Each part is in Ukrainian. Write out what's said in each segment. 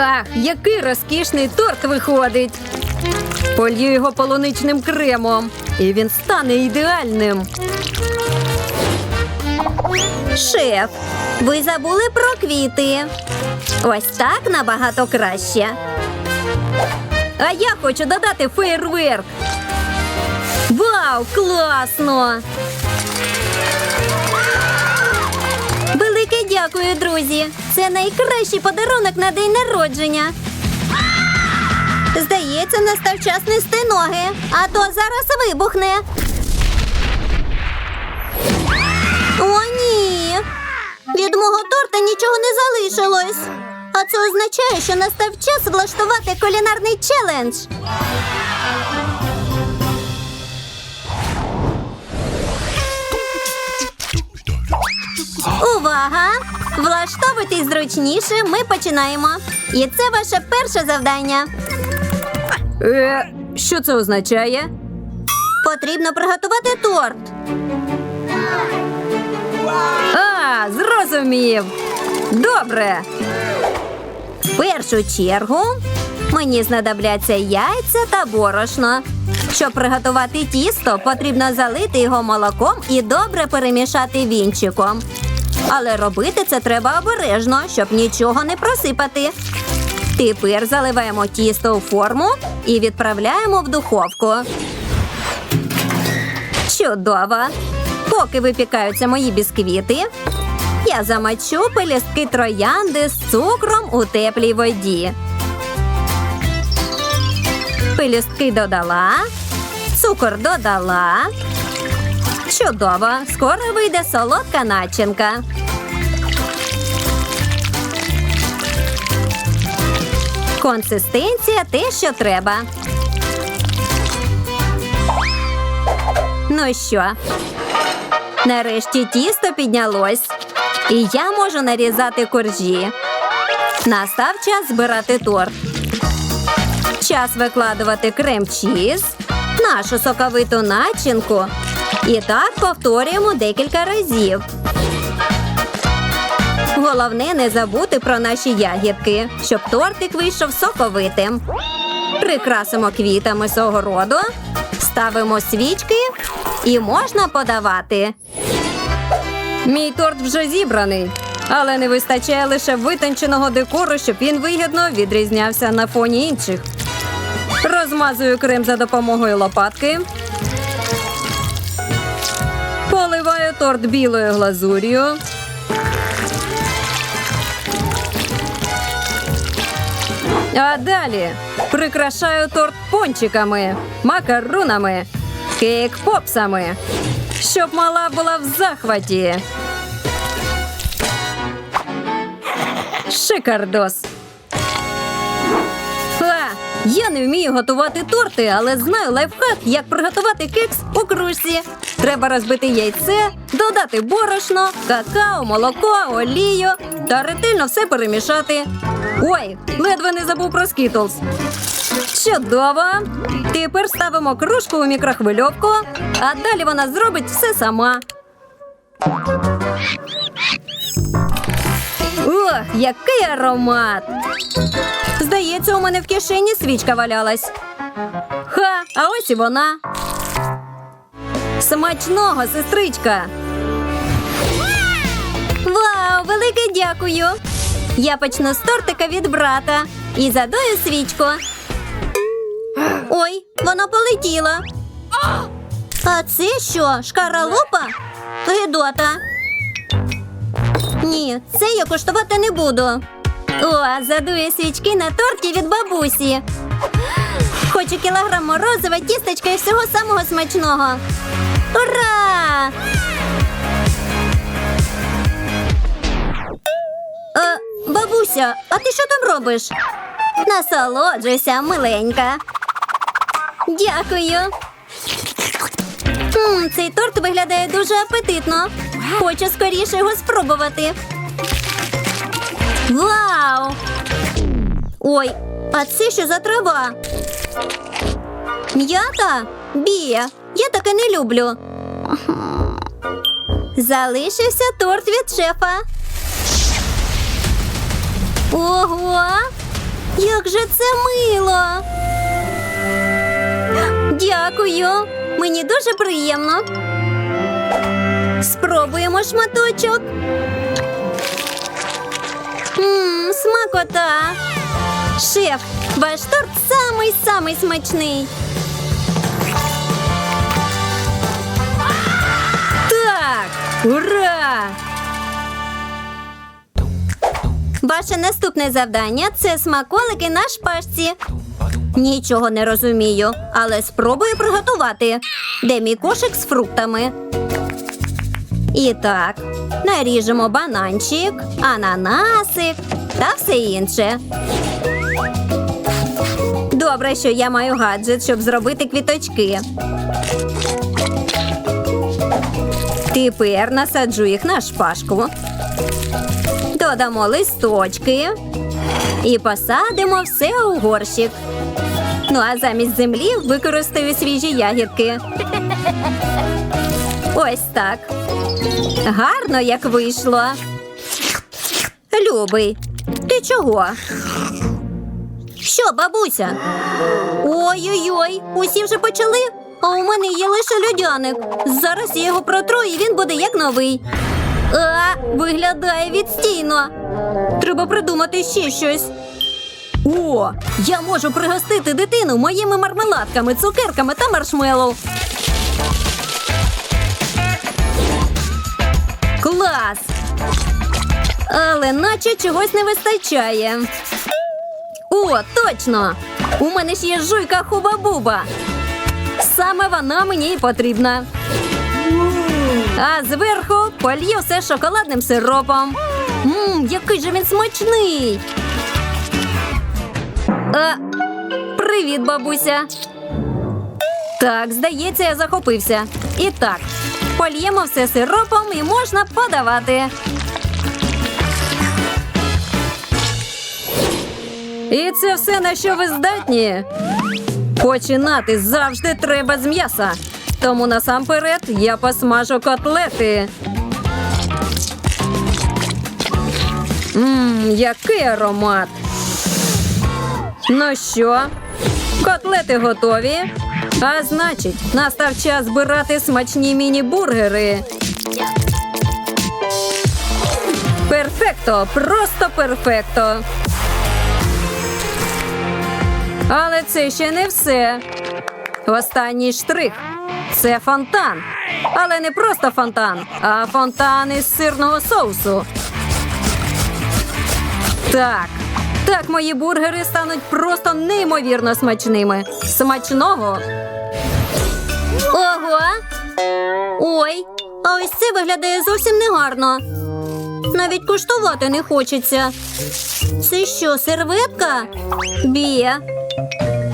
Ах, який розкішний торт виходить. Полью його полуничним кремом, і він стане ідеальним. Шеф, ви забули про квіти. Ось так набагато краще. А я хочу додати фейерверк. Вау, класно! Дякую, друзі. Це найкращий подарунок на день народження. Здається, настав час нести ноги, а то зараз вибухне. О, ні. Від мого торта нічого не залишилось. А це означає, що настав час влаштувати кулінарний челендж. Увага! Влаштовуйтесь зручніше, ми починаємо. І це ваше перше завдання. Е, що це означає? Потрібно приготувати торт. А, зрозумів. Добре. В першу чергу мені знадобляться яйця та борошно. Щоб приготувати тісто, потрібно залити його молоком і добре перемішати вінчиком. Але робити це треба обережно, щоб нічого не просипати. Тепер заливаємо тісто у форму і відправляємо в духовку. Чудово! Поки випікаються мої бісквіти, я замочу пелюстки троянди з цукром у теплій воді. Пелюстки додала, цукор додала. Чудово! Скоро вийде солодка начинка. Консистенція те, що треба. Ну що, нарешті тісто піднялось, і я можу нарізати коржі. Настав час збирати торт. Час викладувати крем-чіз, нашу соковиту начинку. І так повторюємо декілька разів. Головне не забути про наші ягідки, щоб тортик вийшов соковитим. Прикрасимо квітами з огороду, ставимо свічки і можна подавати. Мій торт вже зібраний, але не вистачає лише витонченого декору, щоб він вигідно відрізнявся на фоні інших. Розмазую крем за допомогою лопатки. Торт білою глазур'ю. А далі прикрашаю торт пончиками, макарунами, кейк-попсами, щоб мала була в захваті. Шикардос. Я не вмію готувати торти, але знаю лайфхак, як приготувати кекс у кружці. Треба розбити яйце, додати борошно, какао, молоко, олію та ретельно все перемішати. Ой, ледве не забув про скітлз. Чудово! Тепер ставимо кружку у мікрохвильовку, а далі вона зробить все сама. Ох, який аромат! Мене в кишені свічка валялась. Ха, а ось і вона. Смачного, сестричка! Вау, велике дякую! Я почну з тортика від брата і задую свічку. Ой, вона полетіла. А це що, шкаралупа? Гидота. Ні, це я коштувати не буду. О, задую свічки на торті від бабусі. Хочу кілограм морозива, тістечка і всього самого смачного. Ура! Е, бабуся, а ти що там робиш? Насолоджуйся, миленька. Дякую. М, цей торт виглядає дуже апетитно. Хочу скоріше його спробувати. Вау! Ой, а це що за трава? М'ята? Бія. Я таке не люблю. Залишився торт від шефа. Ого! Як же це мило. Дякую. Мені дуже приємно. Спробуємо шматочок. Мм, смакота. Шеф, ваш торт самий-самий смачний. Так, ура! Ваше наступне завдання це смаколики на шпажці. Нічого не розумію, але спробую приготувати. Де мій кошик з фруктами? І так, наріжемо бананчик, ананасик та все інше. Добре, що я маю гаджет, щоб зробити квіточки. Тепер насаджу їх на шпажку. Додамо листочки і посадимо все у горщик. Ну а замість землі використаю свіжі ягідки. Ось так. Гарно як вийшло. Любий, ти чого? Що, бабуся? Ой-ой-ой, усі вже почали. А у мене є лише льодяник. Зараз я його протру, і він буде як новий. А, виглядає відстійно. Треба придумати ще щось. О, я можу пригостити дитину моїми мармеладками, цукерками та маршмеллоу. Клас! Але наче чогось не вистачає. О, точно! У мене ж є жуйка хуба-буба. Саме вона мені і потрібна. А зверху полью все шоколадним сиропом. Мм, який же він смачний! А, привіт, бабуся. Так, здається, я захопився. І так, польємо все сиропом і можна подавати. І це все на що ви здатні? Починати завжди треба з м'яса. Тому насамперед я посмажу котлети. Мм, який аромат! Ну що, котлети готові? А значить, настав час збирати смачні міні-бургери. Перфекто, просто перфекто. Але це ще не все. Останній штрих це фонтан. Але не просто фонтан, а фонтан із сирного соусу. Так, так мої бургери стануть просто неймовірно смачними. Смачного. Ого. Ой, а ось це виглядає зовсім негарно. Навіть куштувати не хочеться. Це що, серветка? Бє.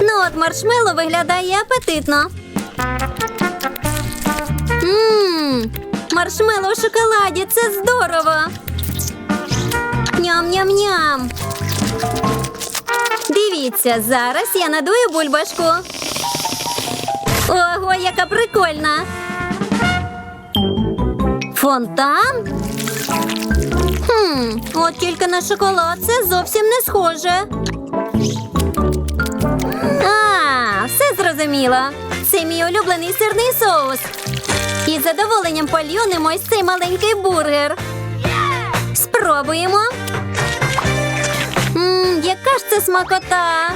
Ну, от маршмело виглядає апетитно. Мм, маршмело в шоколаді це здорово. Ням-ням-ням. Дивіться, зараз я надую бульбашку. Ого, яка прикольна. Фонтан? Хм, от тільки на шоколад це зовсім не схоже. Все зрозуміло. Це мій улюблений сирний соус. Із задоволенням полью ось цей маленький бургер. Спробуємо. Мм, яка ж це смакота.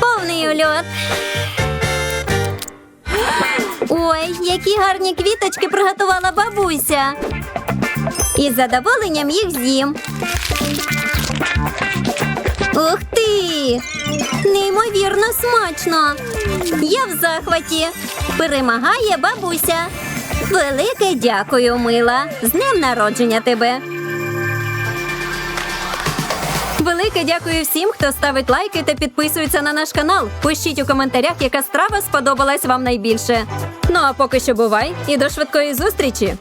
Повний ульот. Ой, які гарні квіточки приготувала бабуся. Із задоволенням їх з'їм. Неймовірно смачно. Я в захваті. Перемагає бабуся. Велике дякую, мила. З днем народження тебе. Велике дякую всім, хто ставить лайки та підписується на наш канал. Пишіть у коментарях, яка страва сподобалась вам найбільше. Ну а поки що бувай і до швидкої зустрічі!